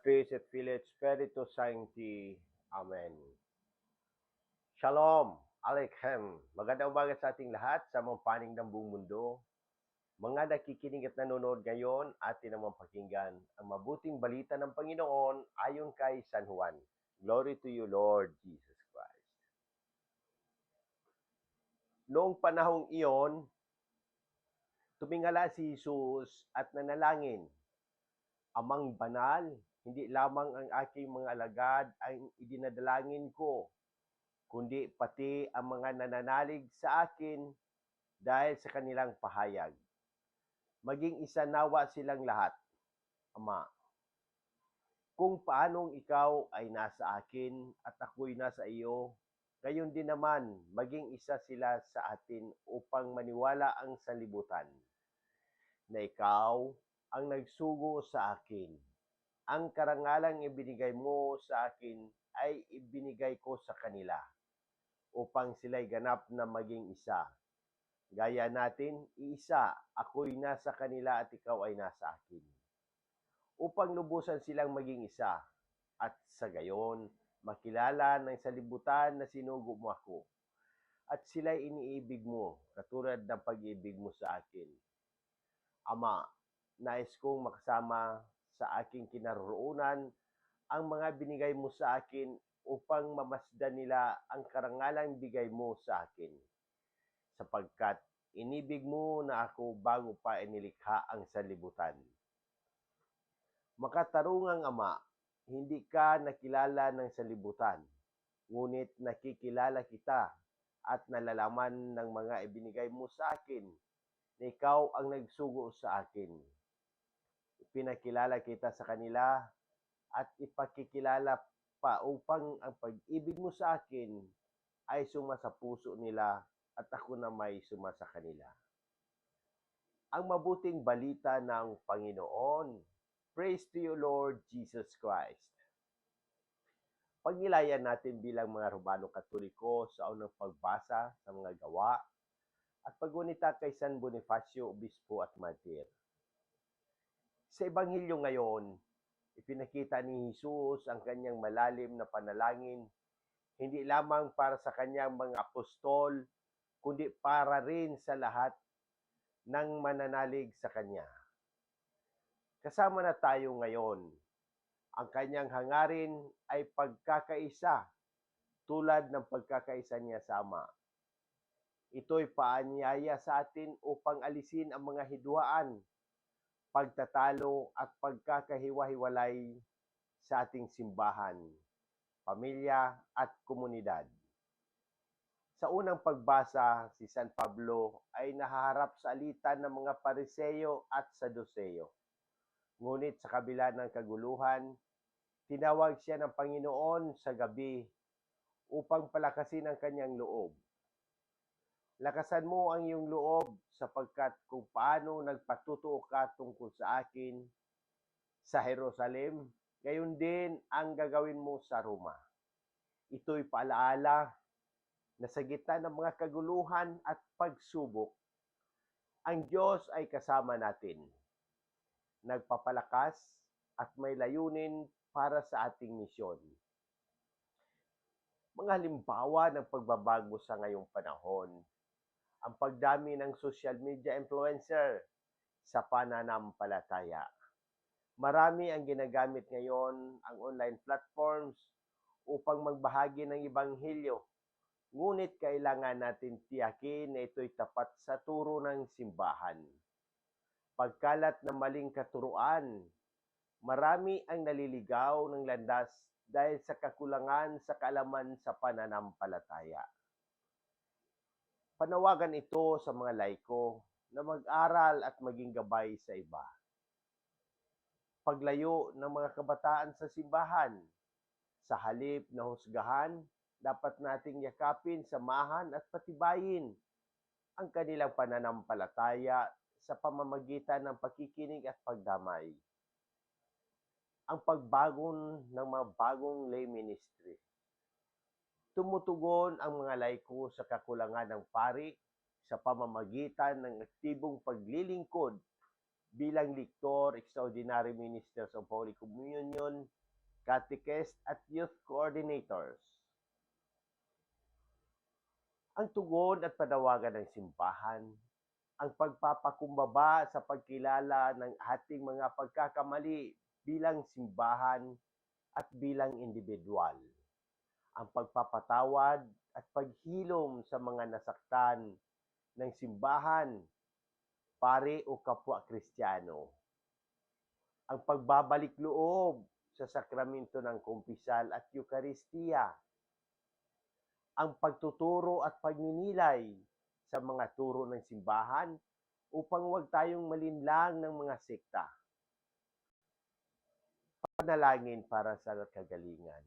Spiritus et Filii et Spiritus Sancti. Amen. Shalom, Aleichem. Magandang umaga sa ating lahat sa mga paning ng buong mundo. Mga nakikinig at nanonood ngayon, atin naman pakinggan ang mabuting balita ng Panginoon ayon kay San Juan. Glory to you, Lord Jesus Christ. Noong panahong iyon, tumingala si Jesus at nanalangin, Amang banal, hindi lamang ang aking mga alagad ang idinadalangin ko, kundi pati ang mga nananalig sa akin dahil sa kanilang pahayag. Maging isa nawa silang lahat, Ama. Kung paanong ikaw ay nasa akin at ako'y nasa iyo, gayon din naman maging isa sila sa atin upang maniwala ang sanlibutan na ikaw ang nagsugo sa akin. Ang karangalang ibinigay mo sa akin ay ibinigay ko sa kanila upang sila'y ganap na maging isa. Gaya natin, iisa, ako'y nasa kanila at ikaw ay nasa akin. Upang lubusan silang maging isa at sa gayon, makilala ng salibutan na sinugo mo ako at sila'y iniibig mo katulad ng pag-ibig mo sa akin. Ama, nais kong makasama sa aking kinaroroonan ang mga binigay mo sa akin upang mamasdan nila ang karangalang bigay mo sa akin. Sapagkat inibig mo na ako bago pa inilikha ang sanlibutan. Makatarungang Ama, hindi ka nakilala ng sanlibutan, ngunit nakikilala kita at nalalaman ng mga ibinigay mo sa akin na ikaw ang nagsugo sa akin. Ipinakilala kita sa kanila at ipakikilala pa upang ang pag-ibig mo sa akin ay suma sa puso nila at ako na may suma sa kanila. Ang mabuting balita ng Panginoon. Praise to you, Lord Jesus Christ. Pagnilayan natin bilang mga Romano Katoliko sa unang pagbasa sa mga gawa at pagunita kay San Bonifacio, Obispo at Martir. Sa Ebanghelyo ngayon, ipinakita ni Jesus ang kanyang malalim na panalangin, hindi lamang para sa kanyang mga apostol, kundi para rin sa lahat ng mananalig sa kanya. Kasama na tayo ngayon. Ang kanyang hangarin ay pagkakaisa tulad ng pagkakaisa niya sa Ama. Ito'y paanyaya sa atin upang alisin ang mga hidwaan, pagtatalo at pagkakahiwa-hiwalay sa ating simbahan, pamilya at komunidad. Sa unang pagbasa, si San Pablo ay nahaharap sa alitan ng mga pariseyo at saduseyo. Ngunit sa kabila ng kaguluhan, tinawag siya ng Panginoon sa gabi upang palakasin ang kanyang loob. Lakasan mo ang iyong loob sapagkat kung paano nagpatutuo ka tungkol sa akin sa Jerusalem, gayon din ang gagawin mo sa Roma. Ito'y paalaala na sa gitna ng mga kaguluhan at pagsubok, ang Diyos ay kasama natin nagpapalakas at may layunin para sa ating misyon. Mga halimbawa ng pagbabago sa ngayong panahon, ang pagdami ng social media influencer sa pananampalataya. Marami ang ginagamit ngayon ang online platforms upang magbahagi ng ibanghilyo. Ngunit kailangan natin tiyakin na ito'y tapat sa turo ng simbahan pagkalat ng maling katuruan. Marami ang naliligaw ng landas dahil sa kakulangan sa kaalaman sa pananampalataya. Panawagan ito sa mga laiko na mag-aral at maging gabay sa iba. Paglayo ng mga kabataan sa simbahan, sa halip na husgahan, dapat nating yakapin, samahan at patibayin ang kanilang pananampalataya sa pamamagitan ng pakikinig at pagdamay. Ang pagbago ng mga bagong lay ministry. Tumutugon ang mga laiko sa kakulangan ng pari sa pamamagitan ng aktibong paglilingkod bilang liktor, extraordinary ministers of Holy Communion, catechist at youth coordinators. Ang tugon at panawagan ng simbahan, ang pagpapakumbaba sa pagkilala ng ating mga pagkakamali bilang simbahan at bilang individual. Ang pagpapatawad at paghilom sa mga nasaktan ng simbahan, pare o kapwa Kristiyano. Ang pagbabalik loob sa sakramento ng kumpisal at Eukaristiya. Ang pagtuturo at pagninilay sa mga turo ng simbahan upang huwag tayong malinlang ng mga sekta. Panalangin para sa kagalingan.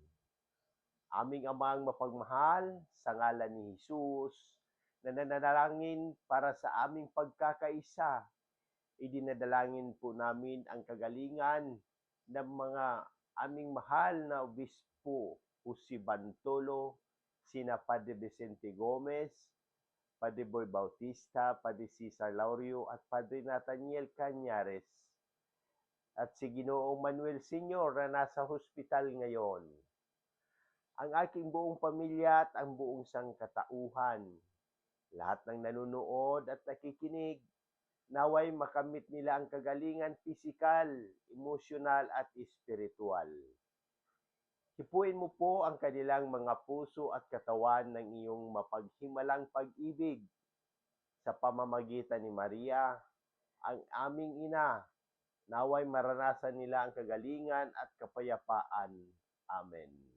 Aming amang mapagmahal, sa ngalan ni Jesus, na nananalangin para sa aming pagkakaisa, idinadalangin po namin ang kagalingan ng mga aming mahal na obispo, Jose Bantolo, sina Padre Vicente Gomez, Padre Boy Bautista, Padre Cesar Laurio, at Padre Nathaniel Cañares, at si Ginoong Manuel Senior na nasa hospital ngayon. Ang aking buong pamilya at ang buong sangkatauhan, lahat ng nanonood at nakikinig, naway makamit nila ang kagalingan pisikal, emosyonal at espiritual. Hipuin mo po ang kanilang mga puso at katawan ng iyong mapaghimalang pag-ibig sa pamamagitan ni Maria, ang aming ina, naway maranasan nila ang kagalingan at kapayapaan. Amen.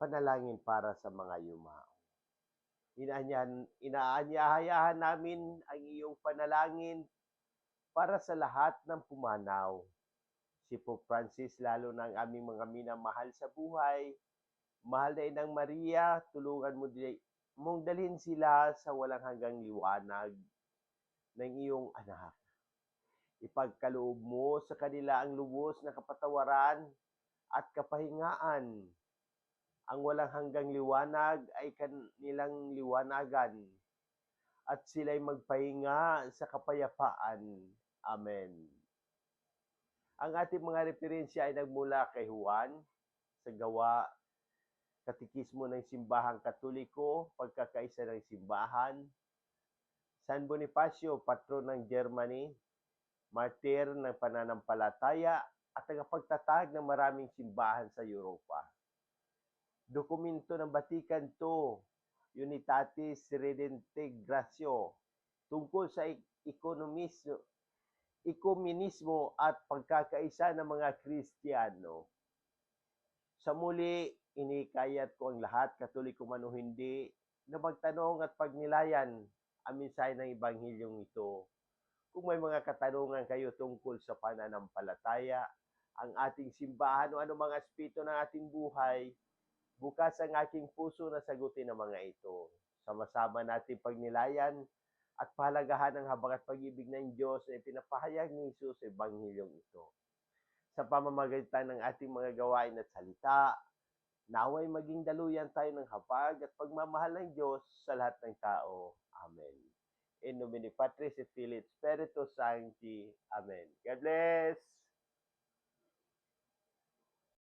Panalangin para sa mga yumao. Inaanyahan, inaanyahayahan namin ang iyong panalangin para sa lahat ng pumanaw. Si Pope Francis, lalo ng aming mga minamahal sa buhay, mahal na Inang Maria, tulungan mo di, mong dalhin sila sa walang hanggang liwanag ng iyong anak. Ipagkaloob mo sa kanila ang lubos na kapatawaran at kapahingaan. Ang walang hanggang liwanag ay kanilang liwanagan at sila'y magpahinga sa kapayapaan. Amen. Ang ating mga referensya ay nagmula kay Juan sa gawa Katikismo ng Simbahang Katoliko, Pagkakaisa ng Simbahan, San Bonifacio, patron ng Germany, martir ng pananampalataya at tagapagtatag ng maraming simbahan sa Europa. Dokumento ng Vatican II, Unitatis Redintegratio, tungkol sa ekonomismo, ekumenismo at pagkakaisa ng mga Kristiyano. Sa muli, inikayat ko ang lahat, katoliko man o hindi, na magtanong at pagnilayan ang mensahe ng Ebanghilyong ito. Kung may mga katanungan kayo tungkol sa pananampalataya, ang ating simbahan o anumang aspeto ng ating buhay, bukas ang aking puso na sagutin ang mga ito. Sama-sama natin pagnilayan at pahalagahan ang habag at pag-ibig ng Diyos na pinapahayag ni Jesus sa Ebanghilyong ito. Sa pamamagitan ng ating mga gawain at salita, naway maging daluyan tayo ng habag at pagmamahal ng Diyos sa lahat ng tao. Amen. In nomine Patris et Filii Spiritus Sancti. Amen. God bless!